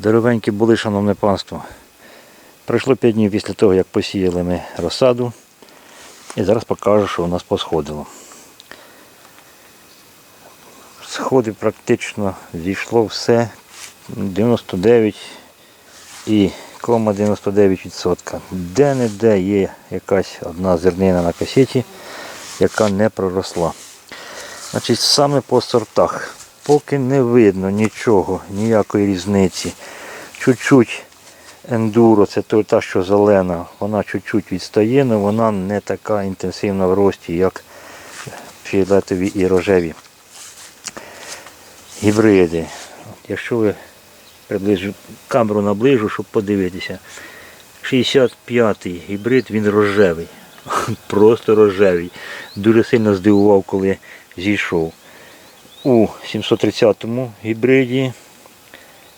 Здоровенькі були, шановне панство. Пройшло 5 днів після того, як посіяли ми розсаду. І зараз покажу, що у нас посходило. Сходи практично зійшло все 99 і кома 99%. Де-не-де є якась одна зернина на касеті, яка не проросла. Значить, саме по сортах. Поки не видно нічого, ніякої різниці. Чуть-чуть ендуро, це та, що зелена, вона чуть-чуть відстає, але вона не така інтенсивна в рості, як фіолетові і рожеві гібриди. Якщо ви приближу, камеру наближу, щоб подивитися. 65-й гібрид, він рожевий. Просто рожевий. Дуже сильно здивував, коли зійшов. У 730-му гібриді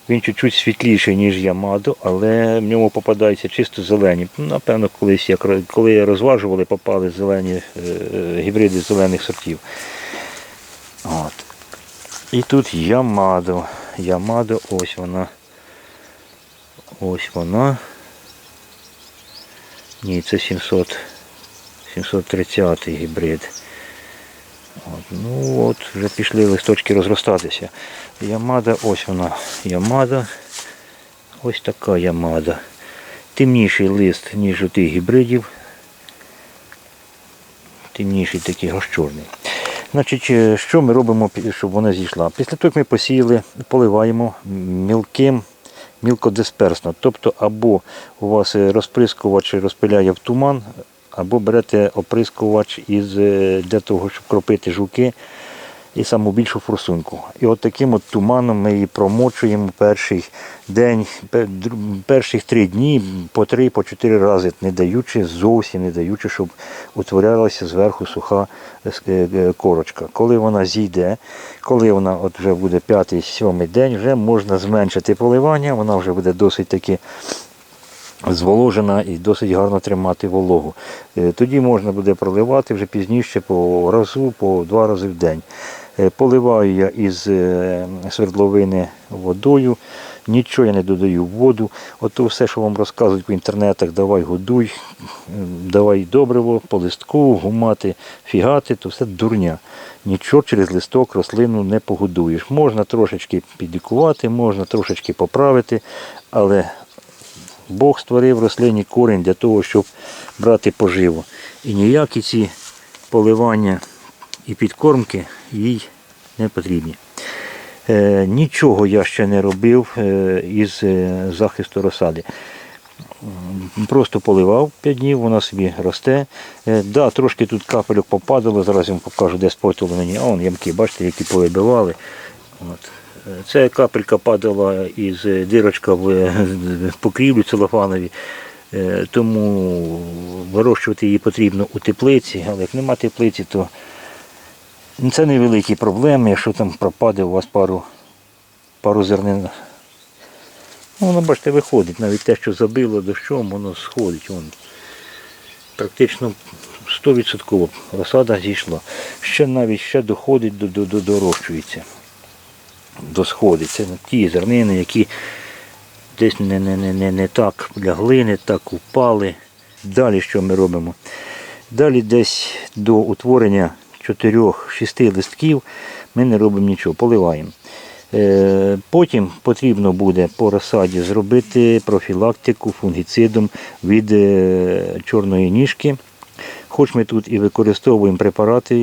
він чуть-чуть світліший, ніж Ямадо, але в ньому попадаються чисто зелені. Напевно, колись, як, коли розважували, попали зелені е, гібриди зелених сортів. От. І тут Ямадо. Ямадо, ось вона. Ось вона. Ні, це 700, 730 гібрид. От, ну от, вже пішли листочки розростатися. Ямада, ось вона. Ямада. Ось така ямада. Темніший лист, ніж у тих гібридів. Темніший такий аж. Значить, е, що ми робимо, щоб вона зійшла? Після того, як ми посіяли, поливаємо мілким, мілкодисперсно. Тобто, або у вас е, розприскувач розпиляє в туман, або берете оприскувач із, е, для того, щоб кропити жуки і саму більшу форсунку. І от таким от туманом ми її промочуємо перший день, перших три дні по три, по чотири рази, не даючи, зовсім не даючи, щоб утворялася зверху суха е, е, корочка. Коли вона зійде, коли вона от вже буде п'ятий, сьомий день, вже можна зменшити поливання, вона вже буде досить таки зволожена і досить гарно тримати вологу. Е, Тоді можна буде проливати вже пізніше по разу, по два рази в день. Е, Поливаю я із е, свердловини водою, нічого я не додаю в воду. Ото все, що вам розказують в інтернетах, давай годуй, давай добриво, по листку, гумати, фігати, то все дурня. Нічого через листок рослину не погодуєш. Можна трошечки підлікувати, можна трошечки поправити, але Бог створив рослині корінь для того, щоб брати поживу. І ніякі ці поливання і підкормки їй не потрібні. Е, нічого я ще не робив е, із е, захисту розсади. Просто поливав 5 днів, вона собі росте. Да, трошки тут капельок попадало, зараз я вам покажу, де спортили мені. А вон ямки, бачите, які повибивали. От. Це капелька падала із е, дирочка в е, покрівлю целофанові. Е, Тому вирощувати її потрібно у теплиці, але як нема теплиці, то це невеликі проблеми, якщо там пропаде у вас пару, пару зернин. Ну, воно, бачите, виходить. Навіть те, що забило дощом, воно сходить. Вон. Практично 100% розсада зійшла. Ще навіть ще доходить до, до, до дорощується. Це ті зернини, які десь не, не, не, не, не так лягли, не так упали. Далі що ми робимо? Далі десь до утворення 4-6 листків ми не робимо нічого, поливаємо. Е, Потім потрібно буде по розсаді зробити профілактику фунгіцидом від е, чорної ніжки. Хоч ми тут і використовуємо препарати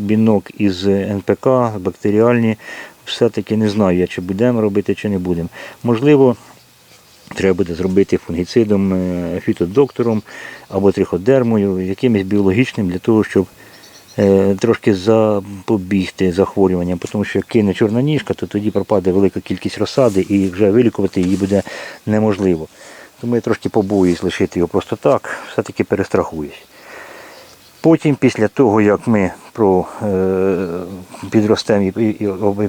бінок із НПК, бактеріальні, все-таки не знаю я, чи будемо робити, чи не будемо. Можливо, треба буде зробити фунгіцидом, е, фітодоктором або триходермою, якимось біологічним для того, щоб е, трошки запобігти захворюванням, тому що як кине чорна ніжка, то тоді пропаде велика кількість розсади і вже вилікувати її буде неможливо. Тому я трошки побоююсь лишити його просто так, все-таки перестрахуюсь. Потім, після того, як ми про, е, підростемо,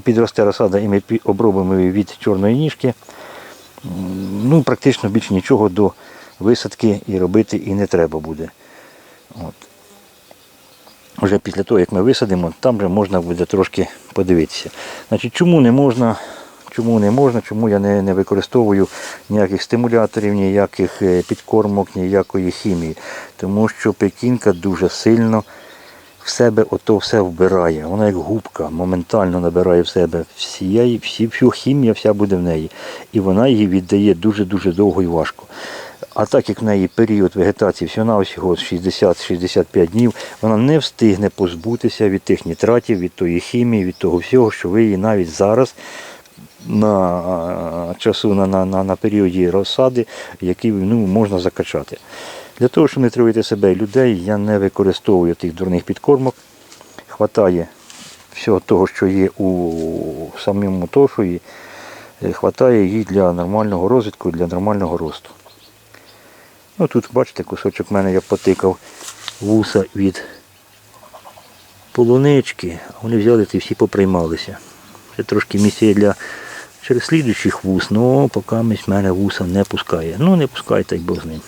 підросте розсада, і ми обробимо її від чорної ніжки, ну, практично більше нічого до висадки і робити і не треба буде. От. Вже після того, як ми висадимо, там вже можна буде трошки подивитися. Значить, чому не можна Чому не можна, чому я не, не використовую ніяких стимуляторів, ніяких е, підкормок, ніякої хімії. Тому що пекінка дуже сильно в себе ото все вбирає. Вона як губка, моментально набирає в себе всієї, всі, всю хімія вся буде в неї. І вона її віддає дуже-дуже довго і важко. А так як в неї період вегетації всього всього 60-65 днів, вона не встигне позбутися від тих нітратів, від тої хімії, від того всього, що ви її навіть зараз на часу на, на, на, на періоді розсади, який ну, можна закачати. Для того, щоб не травити себе і людей, я не використовую тих дурних підкормок. Хватає всього того, що є у самому тошуї, е, хватає їй для нормального розвитку, для нормального росту. Ну тут, бачите, кусочок в мене я потикав вуса від полунички, а вони взяли та всі поприймалися. Це трошки місце для через слідуючих вус, але поки місь мене вуса не пускає. Ну не пускай, так Бог з ним.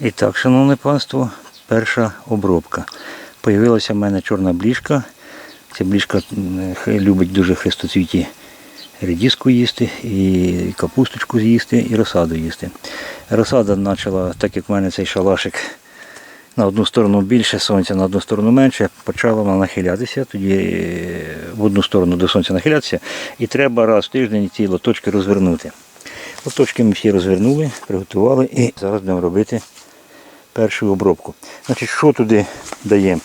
І так, шановне панство, перша обробка. Появилася в мене чорна бліжка. Ця бліжка любить дуже хрестоцвіті редиску їсти, і капусточку з'їсти, і розсаду їсти. Розсада почала, так як в мене цей шалашик на одну сторону більше сонця, на одну сторону менше, почала вона нахилятися, тоді е, в одну сторону до сонця нахилятися, і треба раз в тиждень ці лоточки розвернути. Лоточки ми всі розвернули, приготували і зараз будемо робити першу обробку. Значить, що туди даємо?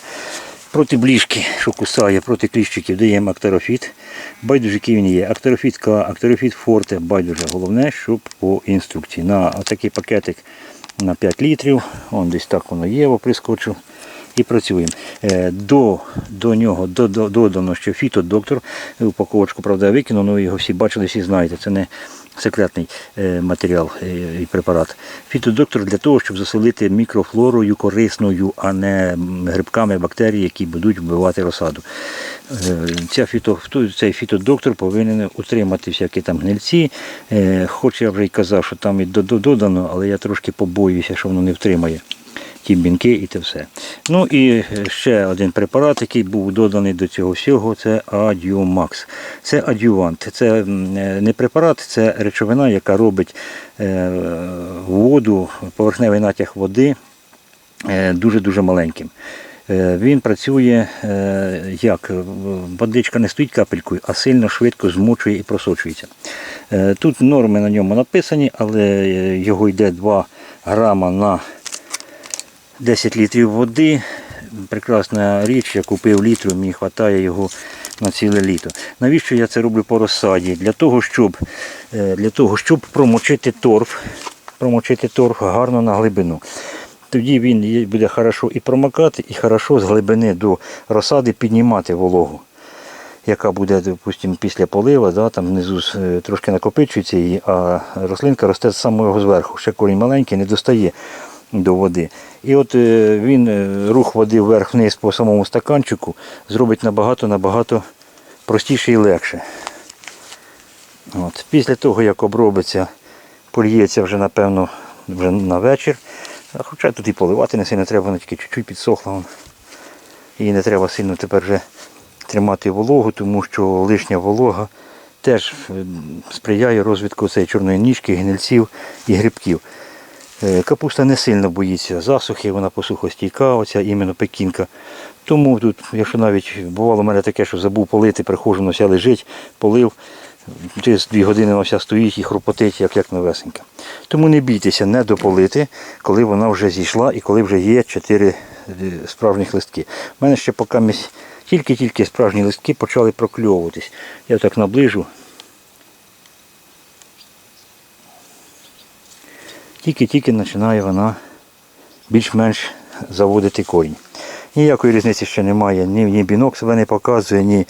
Проти бліжки, що кусає, проти кліщиків даємо актарофіт. Байдуже, який він є. Актарофіт К, актарофіт Форте, байдуже. Головне, щоб по інструкції. На такий пакетик на 5 літрів. Он десь так воно є, прискочу. І працюємо. Е, До, до нього до, до, додано ще фітодоктор. Упаковочку, правда, викинув, але його всі бачили, всі знаєте. Це не секретний е, матеріал е, і препарат. Фітодоктор для того, щоб заселити мікрофлорою корисною, а не грибками бактерій, які будуть вбивати розсаду. Е, Ця фіто, цей фітодоктор повинен утримати всякі там гнильці. Хоч я вже й казав, що там і до- до- додано, але я трошки побоююся, що воно не втримає ті бінки і те все. Ну і е, ще один препарат, який був доданий до цього всього, це Адюмакс. Це адювант. Це е, не препарат, це речовина, яка робить е, воду, поверхневий натяг води дуже-дуже маленьким. Він працює як водичка не стоїть капелькою, а сильно швидко змочує і просочується. Тут норми на ньому написані, але його йде 2 грама на 10 літрів води. Прекрасна річ, я купив літру, мені вистачає його на ціле літо. Навіщо я це роблю по розсаді? Для того, щоб, е, для того, щоб промочити торф, промочити торф гарно на глибину. Тоді він буде хорошо і промокати, і хорошо з глибини до розсади піднімати вологу, яка буде, допустимо, після полива, да, там внизу е, трошки накопичується, її, а рослинка росте з самого зверху. Ще корінь маленький, не достає до води. І от е, він е, рух води вверх-вниз по самому стаканчику зробить набагато-набагато простіше і легше. От. Після того, як обробиться, польється вже, напевно, вже на вечір. Хоча тут і поливати не сильно треба, вона тільки чуть-чуть підсохла. Її не треба сильно тепер вже тримати вологу, тому що лишня волога теж е, сприяє розвитку цієї чорної ніжки, гнильців і грибків. Е, Капуста не сильно боїться засухи, вона посухостійка, оця іменно пекінка. Тому тут, якщо навіть бувало в мене таке, що забув полити, приходжу, вона лежить, полив, через дві години вона вся стоїть і хрупотить, як, як новесенька. Тому не бійтеся не дополити, коли вона вже зійшла і коли вже є чотири е, справжніх листки. У мене ще поки тільки-тільки справжні листки почали прокльовуватись. Я так наближу. Тільки-тільки починає вона більш-менш заводити корінь. Ніякої різниці ще немає, ні, ні бінок себе не показує, ні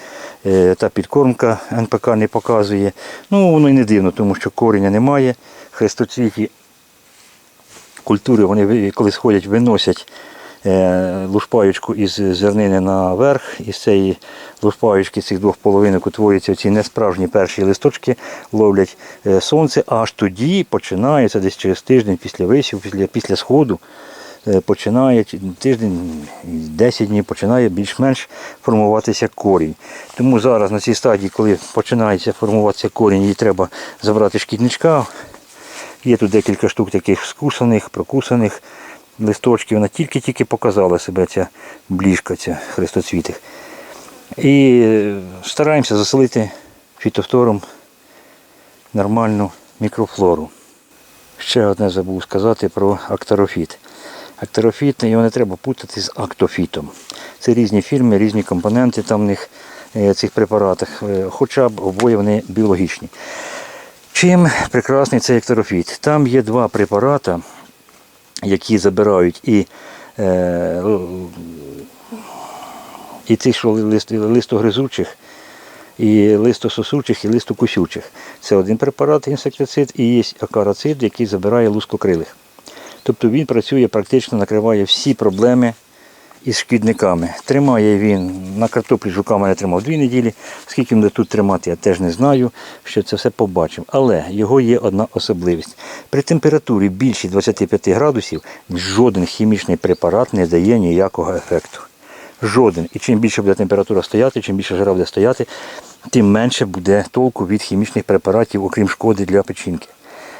е, та підкормка НПК не показує. Ну, воно і не дивно, тому що кореня немає. Хрестоцвіті культури, вони коли сходять, виносять лушпаючку із зернини наверх, із цієї лушпаючки цих двох половинок утворюються ці несправжні перші листочки, ловлять е, сонце, аж тоді починається десь через тиждень після висів, після, після сходу. е, починає тиждень, 10 днів починає більш-менш формуватися корінь. Тому зараз на цій стадії, коли починається формуватися корінь, їй треба забрати шкідничка. Є тут декілька штук таких скусаних, прокусаних листочків. Вона тільки-тільки показала себе ця бліжка, ця хрестоцвітих. І е, стараємося заселити фітофтором нормальну мікрофлору. Ще одне забув сказати про актарофіт. Актарофіт його не треба путати з актофітом. Це різні фірми, різні компоненти там в них е, цих препаратах, е, хоча б обоє вони біологічні. Чим прекрасний цей актарофіт? Там є два препарати, які забирають і, е, і ці що лист, листогризучих, і листососучих, і листокусючих. Це один препарат, інсектицид, і є акарацид, який забирає лускокрилих. Тобто він працює практично, накриває всі проблеми із шкідниками. Тримає він на картоплі жука мене тримав дві неділі. Скільки буде тут тримати, я теж не знаю, що це все побачимо. Але його є одна особливість. При температурі більше 25 градусів жоден хімічний препарат не дає ніякого ефекту. Жоден. І чим більше буде температура стояти, чим більше жара буде стояти, тим менше буде толку від хімічних препаратів, окрім шкоди для печінки.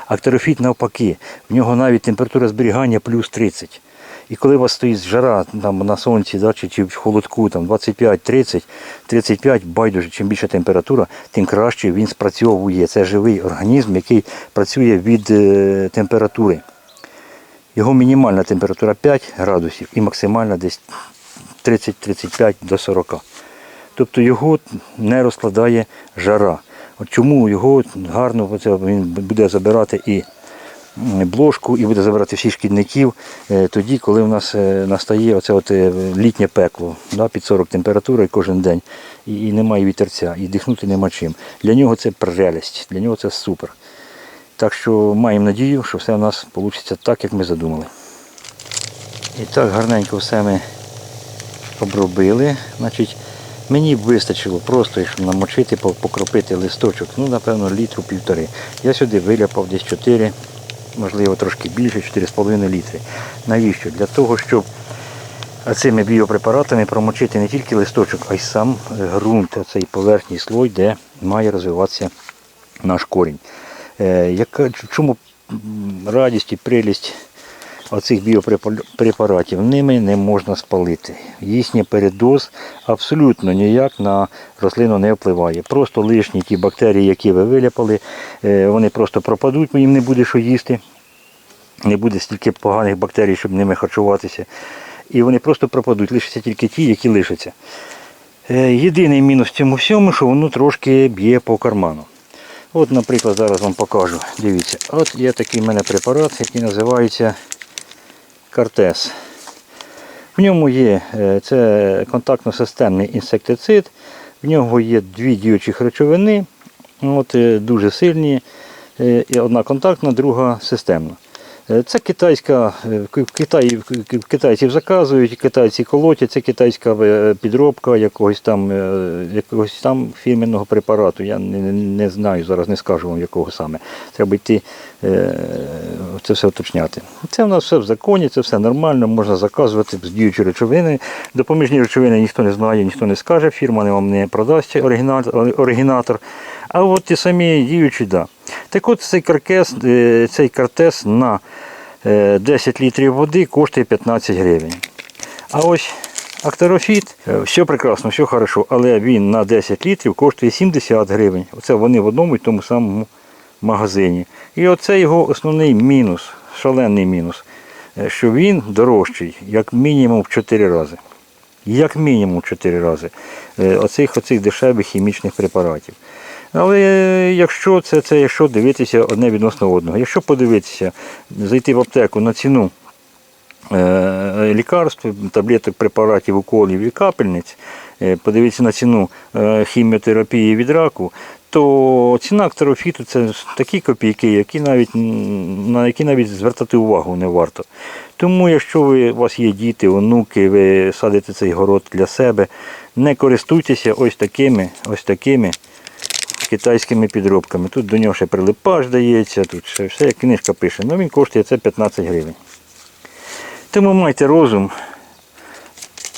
Актерофіт навпаки, в нього навіть температура зберігання плюс 30. І коли у вас стоїть жара там, на сонці да, чи, чи в холодку там, 25, 30, 35, байдуже, чим більша температура, тим краще він спрацьовує. Це живий організм, який працює від е, температури. Його мінімальна температура 5 градусів і максимальна десь 30-35 до 40. Тобто його не розкладає жара. От чому його гарно він буде забирати і блошку, і буде забирати всіх шкідників е, тоді, коли в нас е, настає оце от е, літнє пекло да, під 40 температура і кожен день, і, і немає вітерця, і дихнути нема чим. Для нього це прелість, для нього це супер. Так що маємо надію, що все у нас вийде так, як ми задумали. І так гарненько все ми обробили. Значить, мені вистачило просто, якщо намочити, покропити листочок, ну, напевно, літру півтори. Я сюди виляпав десь 4, можливо, трошки більше, 4,5 літри. Навіщо? Для того, щоб цими біопрепаратами промочити не тільки листочок, а й сам е, ґрунт, цей поверхній слой, де має розвиватися наш корінь. Е, чому радість і прелість оцих біопрепаратів? Ними не можна спалити. Їхній передоз абсолютно ніяк на рослину не впливає. Просто лишні ті бактерії, які ви виляпали, е, вони просто пропадуть, їм не буде що їсти. Не буде стільки поганих бактерій, щоб ними харчуватися. І вони просто пропадуть, лишаться тільки ті, які лишаться. Е, Єдиний мінус в цьому всьому, що воно трошки б'є по карману. От, наприклад, зараз вам покажу. Дивіться, от є такий в мене препарат, який називається Картес. В ньому є е, це контактно-системний інсектицид, в нього є дві діючих речовини, от, е, дуже сильні. Е, Одна контактна, друга системна. Е, Це китайська, е, в китайців заказують, китайці колотять, це китайська е, підробка якогось там, якогось там фірменного препарату. Я не, не- знаю, зараз не скажу вам якого саме. Треба йти це все уточняти. Це в нас все в законі, це все нормально, можна заказувати з діючі речовини. Допоміжні речовини ніхто не знає, ніхто не скаже, фірма не вам не продасть оригінатор. А от ті самі діючі, да. Так от цей каркес, цей картес на 10 літрів води коштує 15 гривень. А ось актерофіт, е, все прекрасно, все хорошо, але він на 10 літрів коштує 70 гривень. Оце вони в одному і тому самому магазині. І оце його основний мінус, шалений мінус, е, що він дорожчий, як мінімум в 4 рази. Як мінімум 4 рази е, оцих, оцих дешевих хімічних препаратів. Але якщо це, це якщо дивитися одне відносно одного, якщо подивитися, зайти в аптеку на ціну е, лікарств, таблеток, препаратів, уколів і капельниць, е, подивитися на ціну е, хіміотерапії від раку, то ціна актерофіту це такі копійки, які навіть, на які навіть звертати увагу не варто. Тому, якщо ви, у вас є діти, онуки, ви садите цей город для себе, не користуйтеся ось такими, ось такими китайськими підробками. Тут до нього ще прилипаш дається, тут ще все, як книжка пише. Ну він коштує це 15 гривень. Тому майте розум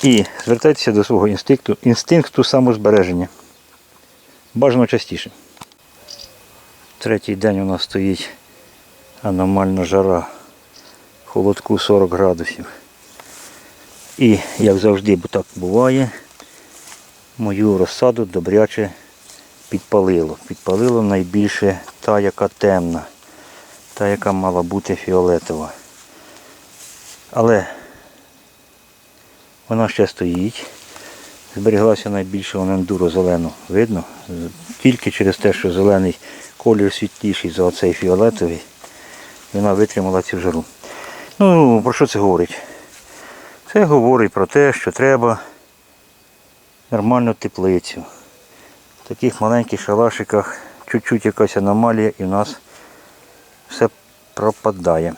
і звертайтеся до свого інстинкту, інстинкту самозбереження. Бажано частіше. Третій день у нас стоїть аномальна жара. Холодку 40 градусів. І, як завжди, бо так буває, мою розсаду добряче підпалило. Підпалило найбільше та, яка темна, та, яка мала бути фіолетова. Але вона ще стоїть. Зберіглася найбільше вона ендуро зелену. Видно? Тільки через те, що зелений колір світліший за оцей фіолетовий, вона витримала цю жару. Ну, про що це говорить? Це говорить про те, що треба нормальну теплицю. Таких маленьких шалашиках чуть-чуть якась аномалія і в нас все пропадає.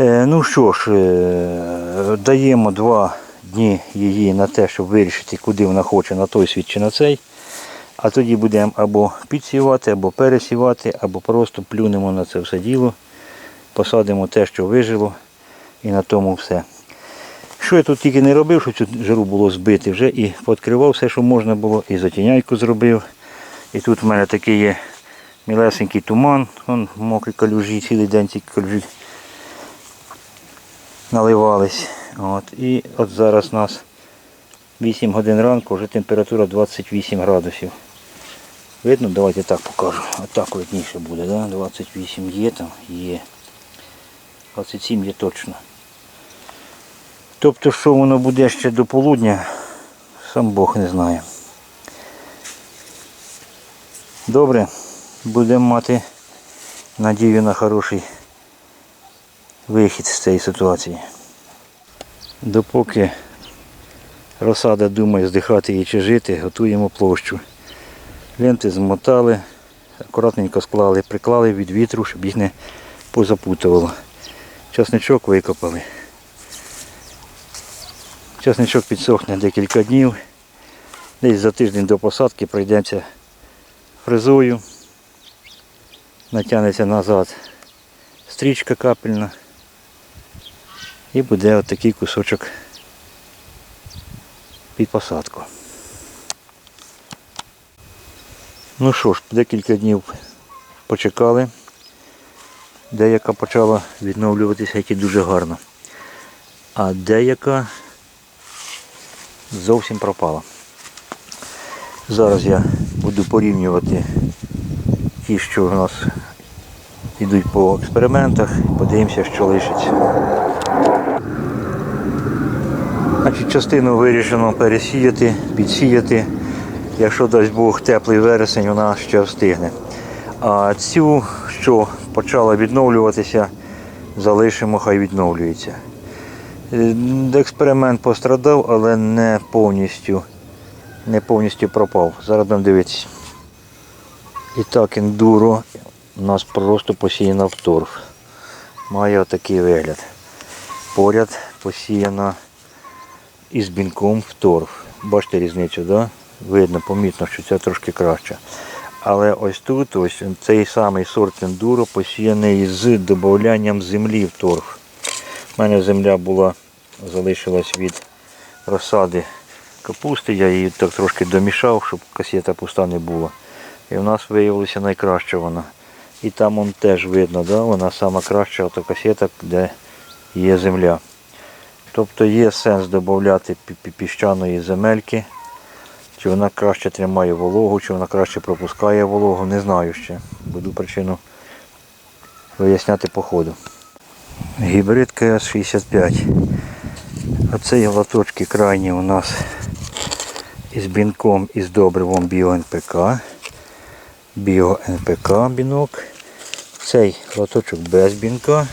Е, ну що ж, е, даємо два дні її на те, щоб вирішити, куди вона хоче, на той світ чи на цей. А тоді будемо або підсівати, або пересівати, або просто плюнемо на це все діло, посадимо те, що вижило, і на тому все. Що я тут тільки не робив, щоб цю жару було збити, вже і пооткривав все, що можна було, і затіняйку зробив. І тут в мене такий є мілесенький туман, вон мокрі калюжі, цілий день ці калюжі наливались. От. І от зараз у нас 8 годин ранку, вже температура 28 градусів. Видно? Давайте так покажу. Отак видніше буде, да? 28 є там, є. 27 є точно. Тобто, що воно буде ще до полудня, сам Бог не знає. Добре, будемо мати надію на хороший вихід з цієї ситуації. Допоки розсада думає здихати її чи жити, готуємо площу. Ленти змотали, акуратненько склали, приклали від вітру, щоб їх не позапутувало. Часничок викопали. Часничок підсохне декілька днів. Десь за тиждень до посадки пройдемося фрезою. Натягнеться назад стрічка капельна. І буде отакий кусочок під посадку. Ну що ж, декілька днів почекали. Деяка почала відновлюватися, які дуже гарно. А деяка зовсім пропала. Зараз я буду порівнювати ті, що у нас йдуть по експериментах, подивимося, що лишиться. Значить, частину вирішено пересіяти, підсіяти. Якщо дасть Бог теплий вересень, вона ще встигне. А цю, що почала відновлюватися, залишимо, хай відновлюється. Е, Експеримент пострадав, але не повністю, не повністю пропав. Зараз будемо дивитися. І так, ендуро у нас просто посіяна в торф. Має отакий вигляд. Поряд посіяна із бінком в торф. Бачите різницю, да? видно, помітно, що це трошки краще. Але ось тут ось цей самий сорт ендуро посіяний з додаванням землі в торф. У мене земля була, залишилась від розсади капусти, я її так трошки домішав, щоб касета пуста не була. І в нас виявилася найкраща вона. І там он теж видно, да? вона сама краща ото касета, де є земля. Тобто є сенс додати пі- пі- піщаної земельки. Чи вона краще тримає вологу, чи вона краще пропускає вологу, не знаю ще. Буду причину виясняти по ходу. Гібрид КС-65. Оцей лоточки крайні у нас із бінком і з добривом біо-НПК. Біо-НПК бінок. Цей лоточок без бінка.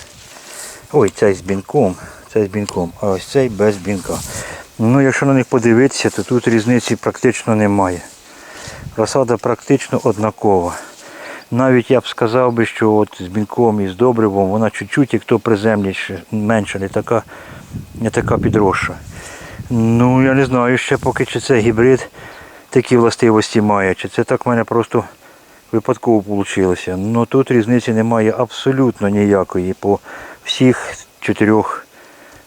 Ой, цей з бінком, цей з бінком, а ось цей без бінка. Ну, якщо на них подивитися, то тут різниці практично немає. Розсада практично однакова. Навіть я б сказав би, що от з бінком і з добривом вона чуть-чуть, як то приземніше, менша, не така, не така підросша. Ну, я не знаю ще поки чи це гібрид такі властивості має, чи це так в мене просто випадково вийшло. Ну тут різниці немає абсолютно ніякої по всіх чотирьох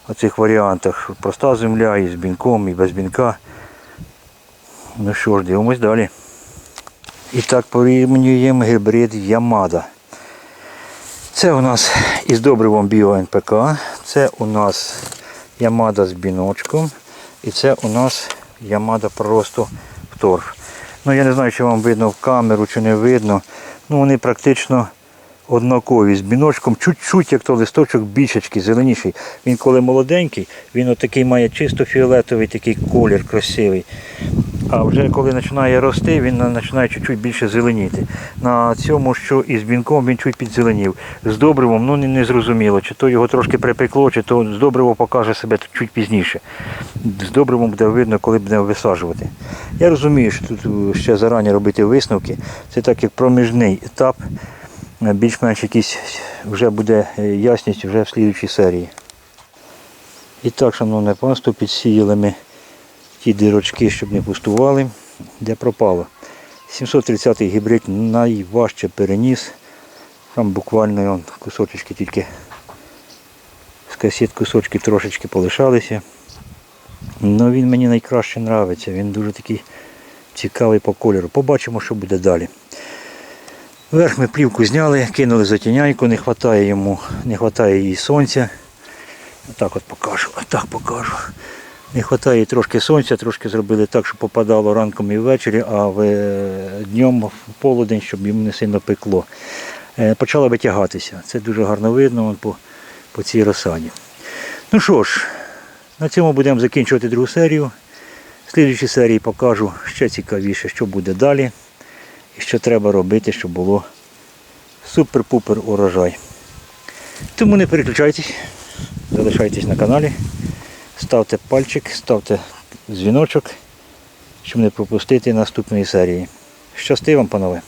оцих варіантах. Проста земля і з бінком, і без бінка. Ну що ж, дивимось далі. І так порівнюємо гібрид Ямада. Це у нас із добривом Біо НПК, це у нас Ямада з біночком, і це у нас Ямада просто в торф. Ну я не знаю, чи вам видно в камеру, чи не видно. Ну вони практично однакові з біночком, чуть-чуть, як то листочок більшечки, зеленіший. Він коли молоденький, він отакий має чисто фіолетовий такий колір красивий. А вже коли починає рости, він починає чуть-чуть більше зеленіти. На цьому, що із бінком він чуть підзеленів. З добривом, ну не, зрозуміло, чи то його трошки припекло, чи то з добриво покаже себе чуть пізніше. З добривом буде видно, коли будемо висаджувати. Я розумію, що тут ще зарані робити висновки. Це так як проміжний етап. Більш-менш якийсь вже буде ясність вже в слідчій серії. І так, шановне панство, підсіяли ми ті дирочки, щоб не пустували, де пропало. 730-й гібрид найважче переніс. Там буквально он, кусочки тільки з касет кусочки трошечки полишалися. Ну він мені найкраще подобається. Він дуже такий цікавий по кольору. Побачимо, що буде далі. Верх ми плівку зняли, кинули затіняйку, не вистачає йому, не вистачає їй сонця. Отак от покажу, отак покажу. Не вистачає трошки сонця, трошки зробили так, щоб попадало ранком і ввечері, а е, днем в полудень, щоб йому не сильно пекло. Е, Почала витягатися. Це дуже гарно видно по, по цій розсаді. Ну що ж, на цьому будемо закінчувати другу серію. В слідчій серії покажу ще цікавіше, що буде далі що треба робити, щоб було супер-пупер урожай. Тому не переключайтесь, залишайтесь на каналі, ставте пальчик, ставте дзвіночок, щоб не пропустити наступної серії. Щасти вам, панове!